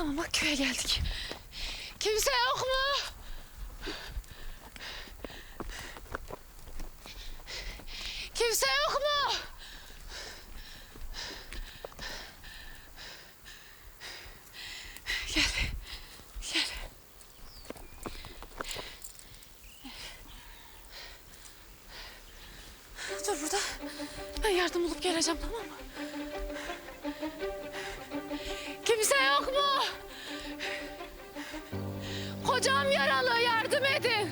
Tamam bak köye geldik. Kimse yok mu? Kimse yok mu? Gel. Gel. Dur burada. Ben yardım bulup geleceğim tamam mı? Kocam yaralı yardım edin.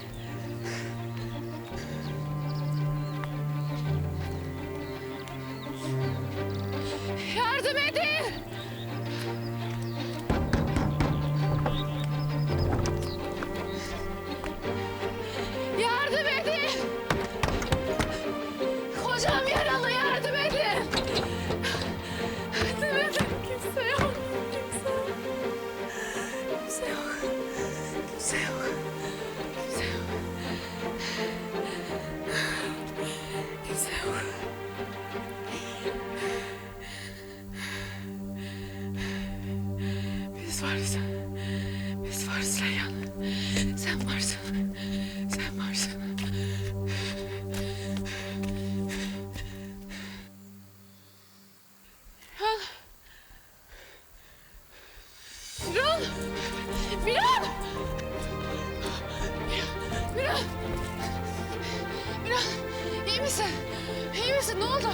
Misin? İyi misin? Ne oldu?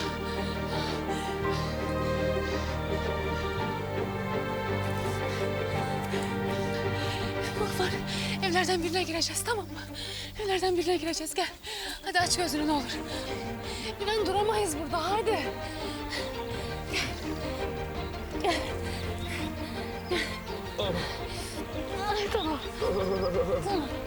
Bak var. Evlerden birine gireceğiz tamam mı? Evlerden birine gireceğiz. Gel. Hadi aç gözünü ne olur. Miran duramayız burada. Hadi. Ay, tamam. Tamam. Tamam.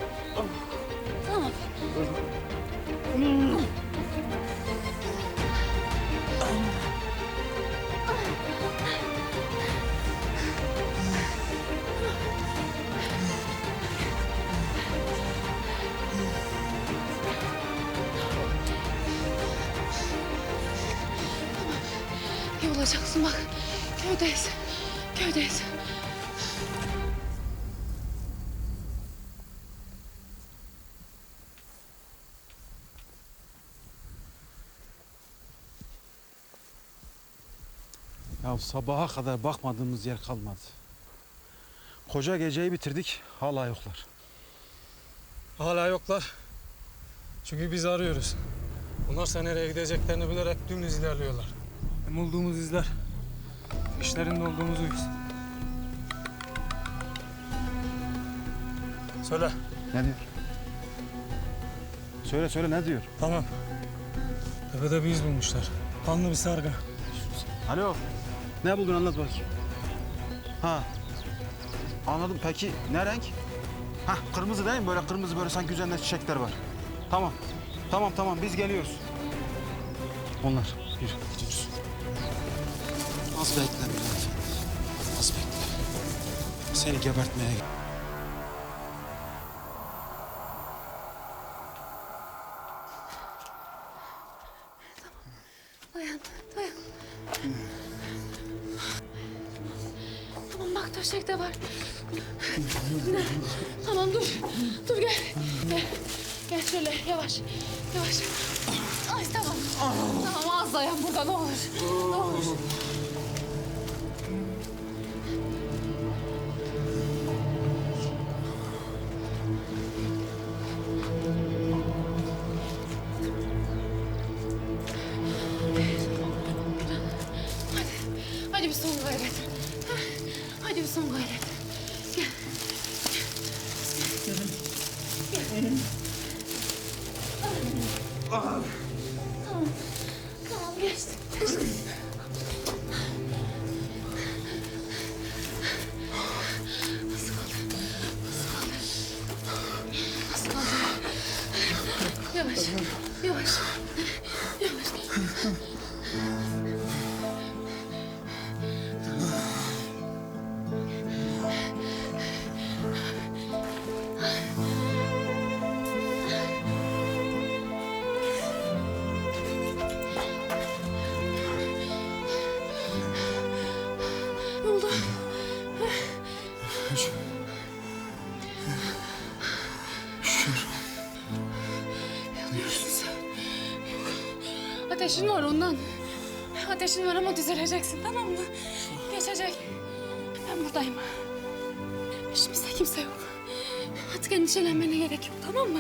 Olacaksın bak. Köydeyiz. Köydeyiz. Ya sabaha kadar bakmadığımız yer kalmadı. Koca geceyi bitirdik, hala yoklar. Hala yoklar. Çünkü biz arıyoruz. Bunlarsa nereye gideceklerini bilerek dümdüz ilerliyorlar. Hem olduğumuz izler. İşlerinde olduğumuzu biz. Söyle. Ne diyor? Söyle söyle ne diyor? Tamam. Tepede bir iz bulmuşlar. Kanlı bir sargı. Alo. Ne buldun anlat bakayım. Ha. Anladım. Peki ne renk? Ha kırmızı değil mi? Böyle kırmızı böyle sanki üzerinde çiçekler var. Tamam. Tamam tamam biz geliyoruz. Onlar. Yürü gidiyoruz. Az bekle Bülent. Az bekle. Seni gebertmeye gel. Dayan, dayan. Tamam bak döşek de var. tamam dur, dur. Gel, gel şöyle yavaş, yavaş. Ay tamam. Tamam az dayan burada ne olur. Ne olur. Hadi Ateşin var ondan. Ateşin var ama düzeleceksin tamam mı? Geçecek. Ben buradayım. Peşimizde kimse yok. Artık endişelenmene gerek yok tamam mı?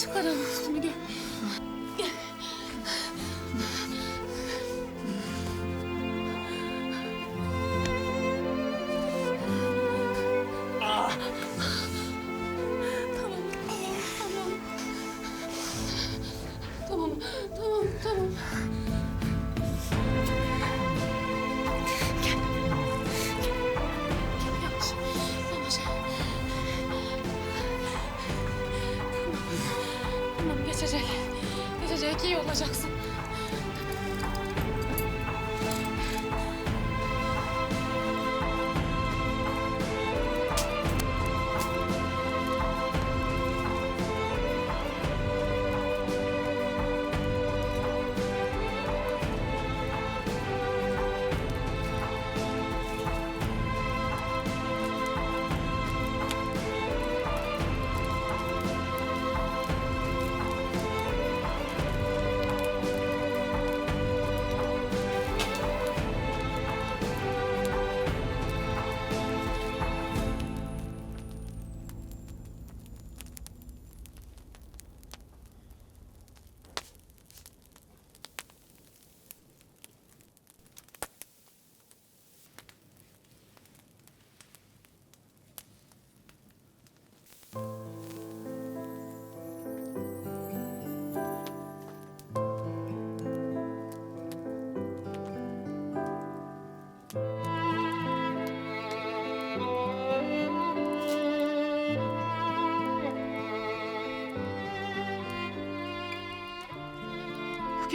Çıkaralım üstünü gel. Geçecek, iyi olacaksın.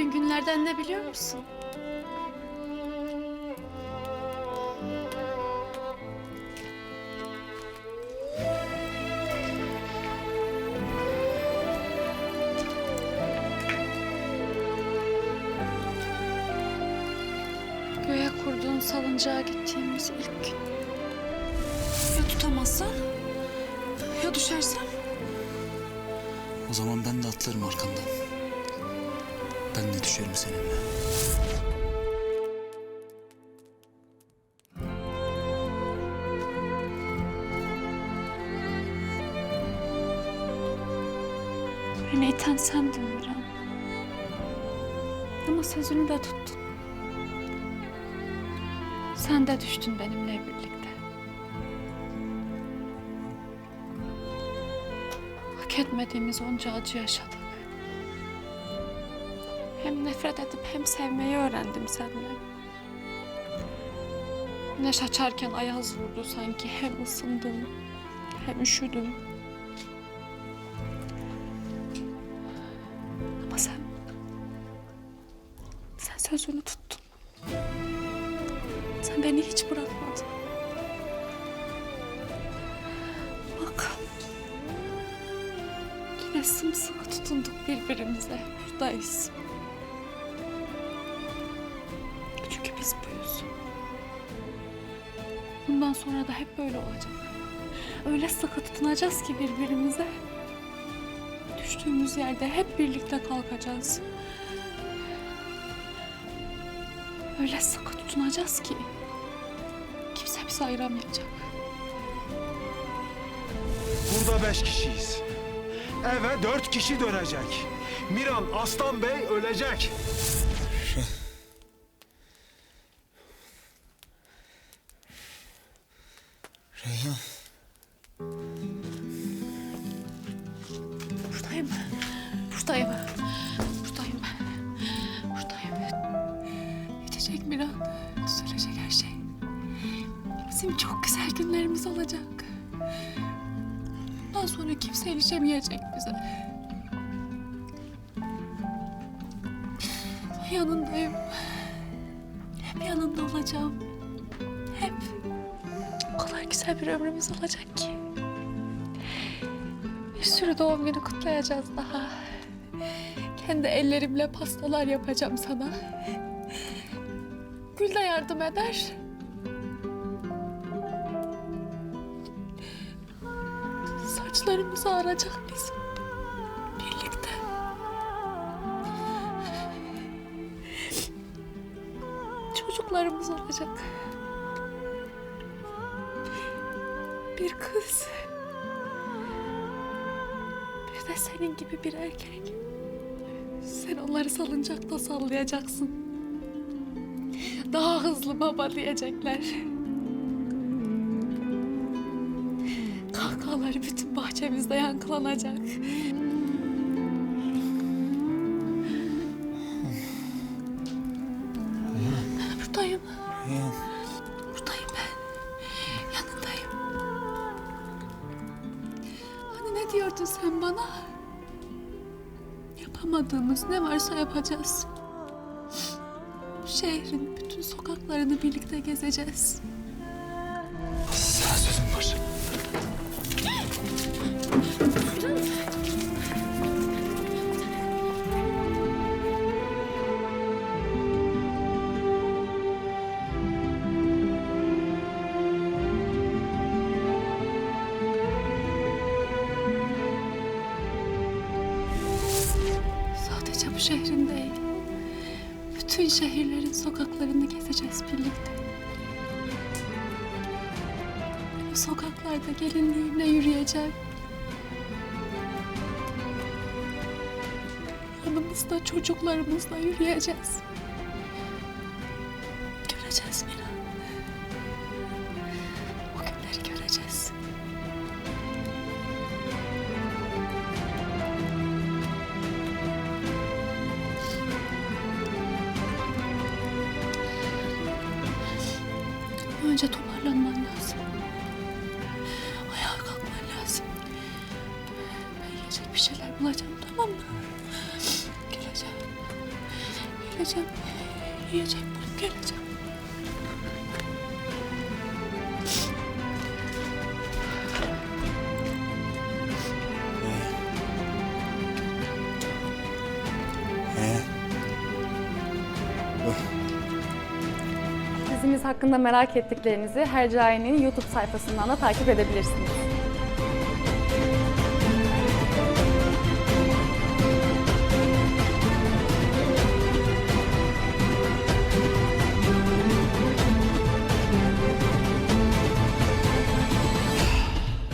Bugün günlerden ne biliyor musun? Göğe kurduğun salıncağa gittiğimiz ilk gün. Ya tutamazsan? Ya düşersem? O zaman ben de atlarım arkandan. Ben de düşerim seninle. Beni iten sendin Miran. Ama sözünü de tuttun. Sen de düştün benimle birlikte. Hak etmediğimiz onca acı yaşadık. Nefret edip hem sevmeyi öğrendim seninle. Güneş açarken ayaz vurdu sanki. Hem ısındım hem üşüdüm. Ama sen... Sen sözünü tuttun. Sen beni hiç bırakmadın. Bak. Yine sımsıkı tutunduk birbirimize. Buradayız. Biz buyuz. Bundan sonra da hep böyle olacak. Öyle sıkı tutunacağız ki birbirimize. Düştüğümüz yerde hep birlikte kalkacağız. Öyle sıkı tutunacağız ki kimse bizi ayıramayacak. Burada beş kişiyiz. Eve dört kişi dönecek. Miran Aslan Bey ölecek. Bizim çok güzel günlerimiz olacak. Bundan sonra kimse erişemeyecek bize. Yanındayım. Hep yanında olacağım. Hep. O kadar güzel bir ömrümüz olacak ki. Bir sürü doğum günü kutlayacağız daha. Kendi ellerimle pastalar yapacağım sana. Gül de yardım eder. Saçlarımız ağaracak bizim. Birlikte. Çocuklarımız olacak. Bir kız. Bir de senin gibi bir erkek. Sen onları salıncakta sallayacaksın. Daha hızlı baba diyecekler. Bahçemizde yankılanacak. Buradayım. Buradayım ben. Yanındayım. Hani ne diyordun sen bana? Yapamadığımız ne varsa yapacağız. Şehrin bütün sokaklarını birlikte gezeceğiz. Sokaklarını gezeceğiz birlikte. O sokaklarda gelinliğimle yürüyeceğim. Yanımızda çocuklarımızla yürüyeceğiz. Göreceğiz Önce toparlanman lazım. Ayağa kalkman lazım. Ben yiyecek bir şeyler bulacağım tamam mı? Geleceğim. Geleceğim. Yiyecek bulup geleceğim. Dizimiz hakkında merak ettiklerinizi Hercai'nin YouTube sayfasından da takip edebilirsiniz.